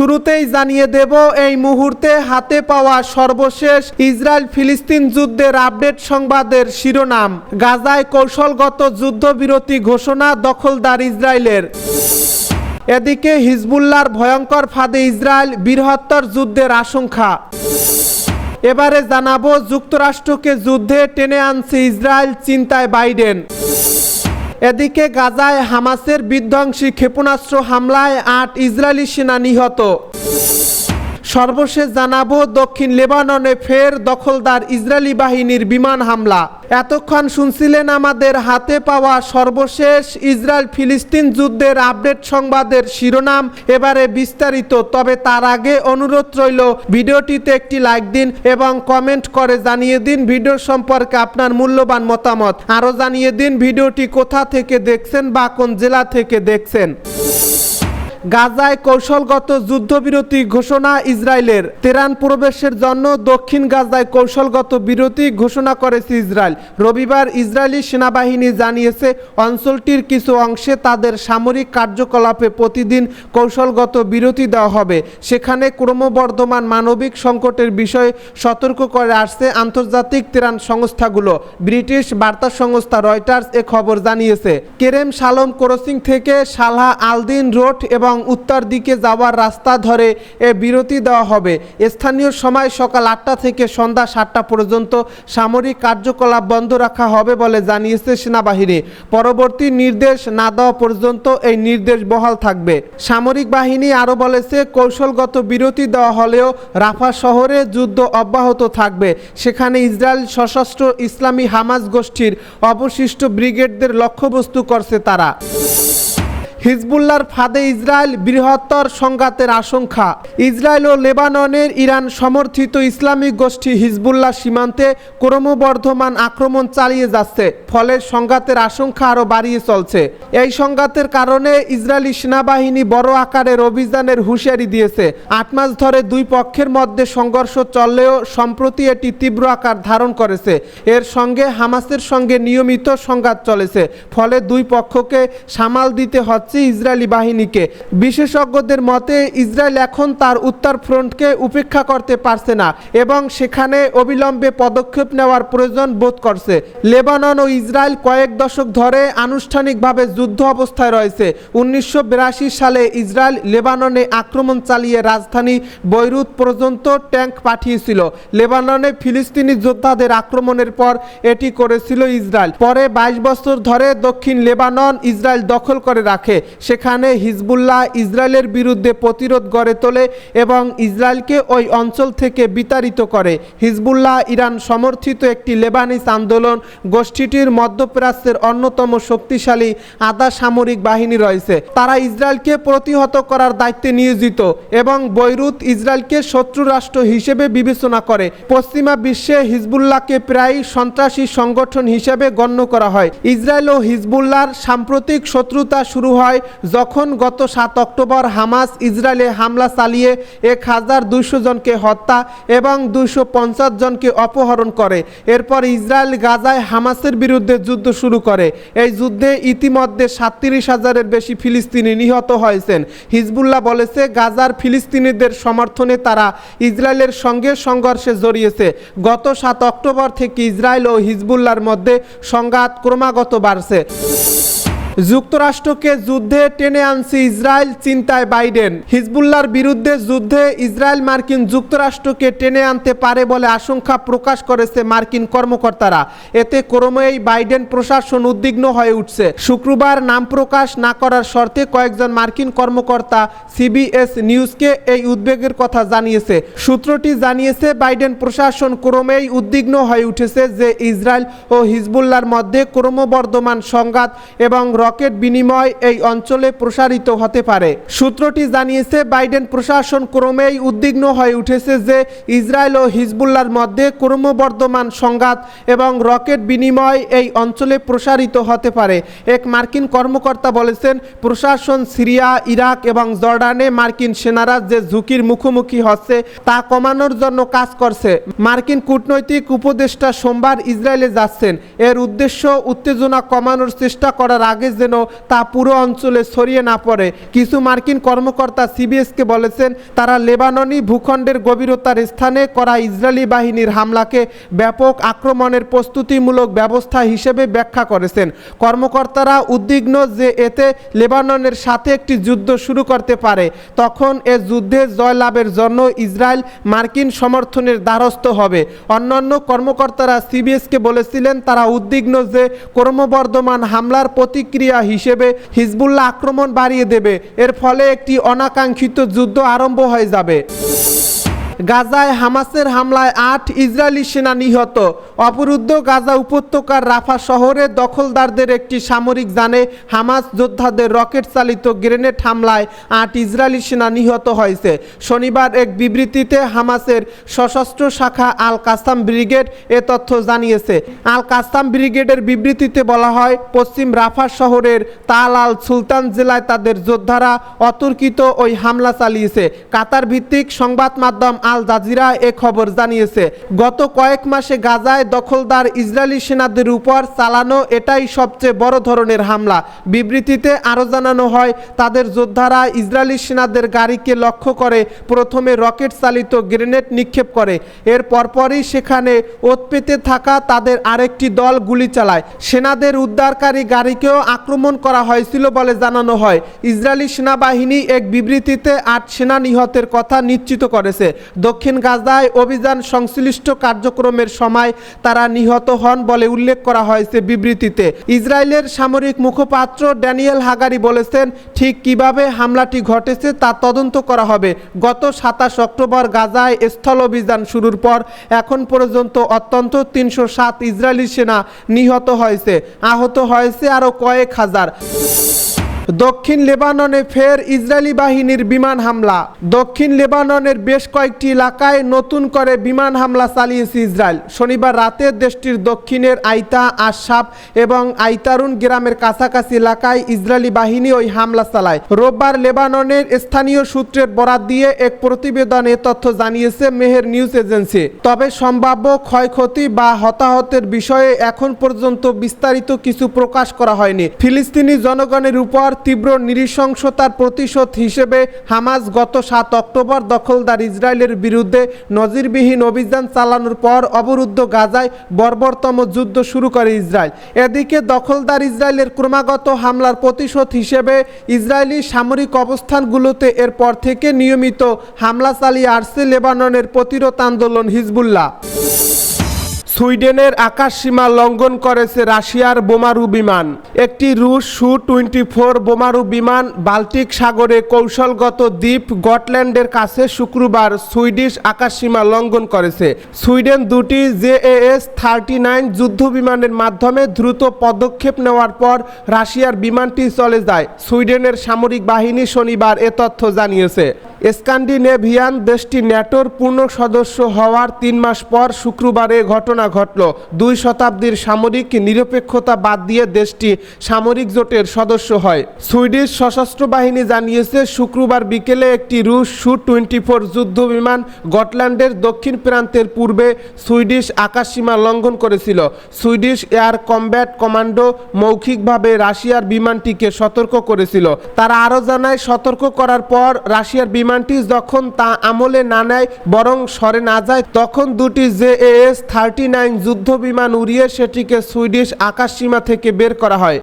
শুরুতেই জানিয়ে দেব, এই মুহূর্তে হাতে পাওয়া সর্বশেষ ইসরায়েল ফিলিস্তিন যুদ্ধের আপডেট সংবাদের শিরোনাম, গাজায় কৌশলগত যুদ্ধবিরতি ঘোষণা দখলদার ইসরায়েলের। এদিকে হিজবুল্লার ভয়ঙ্কর ফাঁদে ইসরায়েল বীরহত্তর যুদ্ধের আশঙ্কা। এবারে জানাব, যুক্তরাষ্ট্রকে যুদ্ধে টেনে আনছে ইসরায়েল, চিন্তায় বাইডেন। এদিকে গাজায় হামাসের বিধ্বংসী ক্ষেপণাস্ত্র হামলায় আট ইসরায়েলি সেনা নিহত। সর্বশেষ জানাব, দক্ষিণ লেবাননে ফের দখলদার ইসরায়েলি বাহিনীর বিমান হামলা। এতক্ষণ শুনছিলেন আমাদের হাতে পাওয়া সর্বশেষ ইসরায়েল ফিলিস্তিন যুদ্ধের আপডেট সংবাদের শিরোনাম। এবারে বিস্তারিত, তবে তার আগে অনুরোধ রইল, ভিডিওটিতে একটি লাইক দিন এবং কমেন্ট করে জানিয়ে দিন ভিডিও সম্পর্কে আপনার মূল্যবান মতামত। আরও জানিয়ে দিন ভিডিওটি কোথা থেকে দেখছেন বা কোন জেলা থেকে দেখছেন। গাজায় কৌশলগত যুদ্ধবিরতি ঘোষণা ইসরায়েলের। তেরান প্রবেশের জন্য দক্ষিণ গাজায় কৌশলগত বিরতি ঘোষণা করেছে ইসরায়েল। রবিবার ইসরায়েলি সেনাবাহিনী জানিয়েছে, অঞ্চলটির কিছু অংশে তাদের সামরিক কার্যকলাপে প্রতিদিন কৌশলগত বিরতি দেওয়া হবে। সেখানে ক্রমবর্ধমান মানবিক সংকটের বিষয়ে সতর্ক করে আসছে আন্তর্জাতিক তেরান সংস্থাগুলো। ব্রিটিশ বার্তা সংস্থা রয়টার্স এ খবর জানিয়েছে, কেরেম সালম ক্রসিং থেকে সালহা আলদিন রোড এবং উত্তর দিকে যাওয়ার রাস্তা ধরে এ বিরতি দেওয়া হবে। স্থানীয় সময় সকাল আটটা থেকে সন্ধ্যা সাতটা পর্যন্ত সামরিক কার্যকলাপ বন্ধ রাখা হবে বলে জানিয়েছে সেনাবাহিনী। পরবর্তী নির্দেশ না দেওয়া পর্যন্ত এই নির্দেশ বহাল থাকবে। সামরিক বাহিনী আরও বলেছে, কৌশলগত বিরতি দেওয়া হলেও রাফা শহরে যুদ্ধ অব্যাহত থাকবে। সেখানে ইসরায়েল সশস্ত্র ইসলামী হামাজ গোষ্ঠীর অবশিষ্ট ব্রিগেডদের লক্ষ্যবস্তু করছে তারা। হিজবুল্লার ফাঁদে ইসরায়েল বৃহত্তর সংঘাতের আশঙ্কা। ইসরায়েল ও লেবাননের ইরান সমর্থিত ইসলামিক গোষ্ঠী হিজবুল্লাহ সীমান্তে ক্রমবর্ধমান আক্রমণ চালিয়ে যাচ্ছে, ফলে সংঘাতের আশঙ্কা আরও বাড়িয়ে চলছে। এই সংঘাতের কারণে ইসরায়েলি সেনাবাহিনী বড় আকারের অভিযানের হুঁশিয়ারি দিয়েছে। আট মাস ধরে দুই পক্ষের মধ্যে সংঘর্ষ চললেও সম্প্রতি এটি তীব্র আকার ধারণ করেছে। এর সঙ্গে হামাসের সঙ্গে নিয়মিত সংঘাত চলেছে, ফলে দুই পক্ষকে সামাল দিতে হচ্ছে। ইসরায়েলি বাহিনীকে। বিশেষজ্ঞদের মতে, ইসরায়েল এখন তার উত্তর ফ্রন্টকে উপেক্ষা করতে পারছে না এবং সেখানে অবিলম্বে পদক্ষেপ নেওয়ার প্রয়োজন বোধ করছে। লেবানন ও ইসরায়েল কয়েক দশক ধরে আনুষ্ঠানিকভাবে যুদ্ধ অবস্থায় রয়েছে। উনিশশো বিরাশি সালে ইসরায়েল লেবাননে আক্রমণ চালিয়ে রাজধানী বৈরুত পর্যন্ত ট্যাঙ্ক পাঠিয়েছিল। লেবাননে ফিলিস্তিনি যোদ্ধাদের আক্রমণের পর এটি করেছিল ইসরায়েল। পরে বাইশ বছর ধরে দক্ষিণ লেবানন ইসরায়েল দখল করে রাখে। সেখানে হিজবুল্লাহ ইসরায়েলের বিরুদ্ধে প্রতিরোধ গড়ে তোলে এবং ইসরায়েলকে ওই অঞ্চল থেকে বিতাড়িত করে। হিজবুল্লাহ ইরান সমর্থিত একটি লেবানিস আন্দোলন গোষ্ঠীটির মধ্যপ্রাচ্যের অন্যতম শক্তিশালী আধা সামরিক বাহিনী রয়েছে। তারা ইসরায়েলকে প্রতিহত করার দায়িত্বে নিয়োজিত এবং বৈরুত ইসরায়েলকে শত্রু রাষ্ট্র হিসেবে বিবেচনা করে। পশ্চিমা বিশ্বে হিজবুল্লাহকে প্রায় সন্ত্রাসী সংগঠন হিসেবে গণ্য করা হয়। ইসরায়েল ও হিজবুল্লাহর সাম্প্রতিক শত্রুতা শুরু হয় যখন গত সাত অক্টোবর হামাস ইসরায়েলে হামলা চালিয়ে এক হাজার দুইশো জনকে হত্যা এবং দুইশো পঞ্চাশ জনকে অপহরণ করে। এরপর ইসরায়েল গাজায় হামাসের বিরুদ্ধে যুদ্ধ শুরু করে। এই যুদ্ধে ইতিমধ্যে সাতত্রিশ হাজারের বেশি ফিলিস্তিনি নিহত হয়েছেন। হিজবুল্লাহ বলেছে, গাজার ফিলিস্তিনিদের সমর্থনে তারা ইসরায়েলের সঙ্গে সংঘর্ষে জড়িয়েছে। গত সাত অক্টোবর থেকে ইসরায়েল ও হিজবুল্লাহর মধ্যে সংঘাত ক্রমাগত বাড়ছে। যুক্তরাষ্ট্রকে যুদ্ধে টেনে আনছে ইসরায়েল, চিন্তায় বাইডেন। হিজবুল্লার বিরুদ্ধে যুদ্ধে ইসরায়েল মার্কিন যুক্তরাষ্ট্রকে টেনে আনতে পারে বলে আশঙ্কা প্রকাশ করেছে মার্কিন কর্মকর্তারা। এতে ক্রমেই বাইডেন প্রশাসন উদ্বিগ্ন হয়ে উঠছে। শুক্রবার নাম প্রকাশ না করার শর্তে কয়েকজন মার্কিন কর্মকর্তা সিবিএস নিউজকে এই উদ্বেগের কথা জানিয়েছে। সূত্রটি জানিয়েছে, বাইডেন প্রশাসন ক্রমেই উদ্বিগ্ন হয়ে উঠেছে যে ইসরায়েল ও হিজবুল্লাহর মধ্যে ক্রমবর্ধমান সংঘাত এবং রকেট বিনিময় এই অঞ্চলে প্রসারিত হতে পারে। সূত্রটি জানিয়েছে, বাইডেন প্রশাসন ক্রমেই উদ্বিগ্ন হয়ে উঠেছে যে ইসরায়েল ও হিজবুল্লার মধ্যে ক্রমবর্ধমান সংঘাত এবং রকেট বিনিময় এই অঞ্চলে প্রসারিত হতে পারে। এক মার্কিন কর্মকর্তা বলেছেন, প্রশাসন সিরিয়া, ইরাক এবং জর্ডানে মার্কিন সেনারা যে ঝুঁকির মুখোমুখি হচ্ছে তা কমানোর জন্য কাজ করছে। মার্কিন কূটনৈতিক উপদেষ্টা সোমবার ইসরায়েলে যাচ্ছেন। এর উদ্দেশ্য উত্তেজনা কমানোর চেষ্টা করার আগে যেন তা পুরো অঞ্চলে ছড়িয়ে না পড়ে। কিছু মার্কিন কর্মকর্তা সিবিএসকে বলেছেন, তারা লেবাননি ভূখণ্ডের গভীরতার স্থানে করা ইসরায়েলি বাহিনীর হামলাকে ব্যাপক আক্রমণের প্রস্তুতিমূলক ব্যবস্থা হিসেবে ব্যাখ্যা করেছেন। কর্মকর্তারা উদ্বিগ্ন যে এতে লেবাননের সাথে একটি যুদ্ধ শুরু করতে পারে। তখন এ যুদ্ধে জয়লাভের জন্য ইসরায়েল মার্কিন সমর্থনের দ্বারস্থ হবে। অন্যান্য কর্মকর্তারা সিবিএসকে বলেছিলেন, তারা উদ্বিগ্ন যে ক্রমবর্ধমান হামলার প্রতিক্রিয়া হিসেবে হিজবুল্লাহ আক্রমণ বাড়িয়ে দেবে। এর ফলে একটি অনাকাঙ্ক্ষিত যুদ্ধ আরম্ভ হয়ে যাবে। গাজায় হামাসের হামলায় আট ইসরায়েলি সেনা নিহত। অবরুদ্ধ গাজা উপত্যকার রাফা শহরে দখলদারদের একটি সামরিক যানে হামাস যোদ্ধাদের রকেট চালিত গ্রেনেড হামলায় আট ইসরায়েলি সেনা নিহত হয়েছে। শনিবার এক বিবৃতিতে হামাসের সশস্ত্র শাখা আল কাসাম ব্রিগেড এ তথ্য জানিয়েছে। আল কাসাম ব্রিগেডের বিবৃতিতে বলা হয়, পশ্চিম রাফা শহরের তাল আল সুলতান জেলায় তাদের যোদ্ধারা অতর্কিত ওই হামলা চালিয়েছে। কাতার ভিত্তিক সংবাদ মাধ্যম আল জাজিরা এ খবর জানিয়েছে, গত কয়েক মাসে গাজায় দখলদার ইসরায়েলি সেনাদের উপর চালানো এটাই সবচেয়ে বড় ধরনের হামলা। বিবৃতিতে আরও জানানো হয়, তাদের যোদ্ধারা ইসরায়েলি সেনাদের গাড়িকে লক্ষ্য করে প্রথমে রকেট চালিত গ্রেনেড নিক্ষেপ করে, এর পরপরই সেখানে ওত পেতে থাকা তাদের আরেকটি দল গুলি চালায়। সেনাদের উদ্ধারকারী গাড়িকেও আক্রমণ করা হয়েছিল বলে জানানো হয়। ইসরায়েলি সেনাবাহিনী এক বিবৃতিতে আট সেনা নিহতের কথা নিশ্চিত করেছে। দক্ষিণ গাজায় অভিযান সংশ্লিষ্ট কার্যক্রমের সময় তারা নিহত হন বলে উল্লেখ করা হয়েছে বিবৃতিতে। ইসরায়েলের সামরিক মুখপাত্র ড্যানিয়েল হাগারি বলেছেন, ঠিক কীভাবে হামলাটি ঘটেছে তা তদন্ত করা হবে। গত সাতাশ অক্টোবর গাজায় স্থল অভিযান শুরুর পর এখন পর্যন্ত অত্যন্ত তিনশো সাত ইসরায়েলি সেনা নিহত হয়েছে। আহত হয়েছে আরও কয়েক হাজার। দক্ষিণ লেবাননে ফের ইসরায়েলি বাহিনীর বিমান হামলা। দক্ষিণ লেবাননের বেশ কয়েকটি এলাকায় নতুন করে বিমান হামলা চালিয়েছে ইসরায়েল। শনিবার রাতে দেশটির দক্ষিণের আইতা আশাব এবং আইতারুন গ্রামের কাছাকাছি এলাকায় ইসরায়েলি বাহিনী ওই হামলা চালায়। রোববার লেবাননের স্থানীয় সূত্রের বরাত দিয়ে এক প্রতিবেদনে তথ্য জানিয়েছে মেহের নিউজ এজেন্সি। তবে সম্ভাব্য ক্ষয়ক্ষতি বা হতাহতের বিষয়ে এখন পর্যন্ত বিস্তারিত কিছু প্রকাশ করা হয়নি। ফিলিস্তিনি জনগণের উপর তীব্র নৃশংসতার প্রতিশোধ হিসেবে হামাস গত সাত অক্টোবর দখলদার ইসরায়েলের বিরুদ্ধে নজিরবিহীন অভিযান চালানোর পর অবরুদ্ধ গাজায় বর্বরতম যুদ্ধ শুরু করে ইসরায়েল। এদিকে দখলদার ইসরায়েলের ক্রমাগত হামলার প্রতিশোধ হিসেবে ইসরায়েলি সামরিক অবস্থানগুলোতে এরপর থেকে নিয়মিত হামলা চালিয়ে আসছে লেবাননের প্রতিরোধ আন্দোলন হিজবুল্লাহ। সুইডেনের আকাশ সীমা লঙ্ঘন করেছে রাশিয়ার বোমারু বিমান। একটি রুশ সু টোয়েন্টি ফোর বোমারু বিমান বাল্টিক সাগরে কৌশলগত দ্বীপ গটল্যান্ডের কাছে শুক্রবার সুইডিশ আকাশ সীমা লঙ্ঘন করেছে। সুইডেন দুটি জেএএস থার্টি নাইন যুদ্ধ বিমানের মাধ্যমে দ্রুত পদক্ষেপ নেওয়ার পর রাশিয়ার বিমানটি চলে যায়। সুইডেনের সামরিক বাহিনী শনিবার এ তথ্য জানিয়েছে। স্ক্যান্ডিনেভিয়ান দেশটি ন্যাটোর পূর্ণ সদস্য হওয়ার তিন মাস পর শুক্রবারে ঘটনা ঘটল। দুই শতাব্দীর সামরিক নিরপেক্ষতা বাদ দিয়ে দেশটি সামরিক জোটের সদস্য হয়। সুইডিশ সশস্ত্র বাহিনী জানিয়েছে, শুক্রবার বিকেলে একটি রুশ সু টোয়েন্টি ফোর যুদ্ধ বিমান গটল্যান্ডের দক্ষিণ প্রান্তের পূর্বে সুইডিশ আকাশসীমা লঙ্ঘন করেছিল। সুইডিশ এয়ার কমব্যাট কমান্ডো মৌখিকভাবে রাশিয়ার বিমানটিকে সতর্ক করেছিল। তারা আরও জানায়, সতর্ক করার পর রাশিয়ার বিমানটি যখন তা আমলে না নেয়, বরং সরে না যায়, তখন দুটি জে এস থার্টি নাইন যুদ্ধ বিমান উড়িয়ে সেটিকে সুইডিশ আকাশসীমা থেকে বের করা হয়।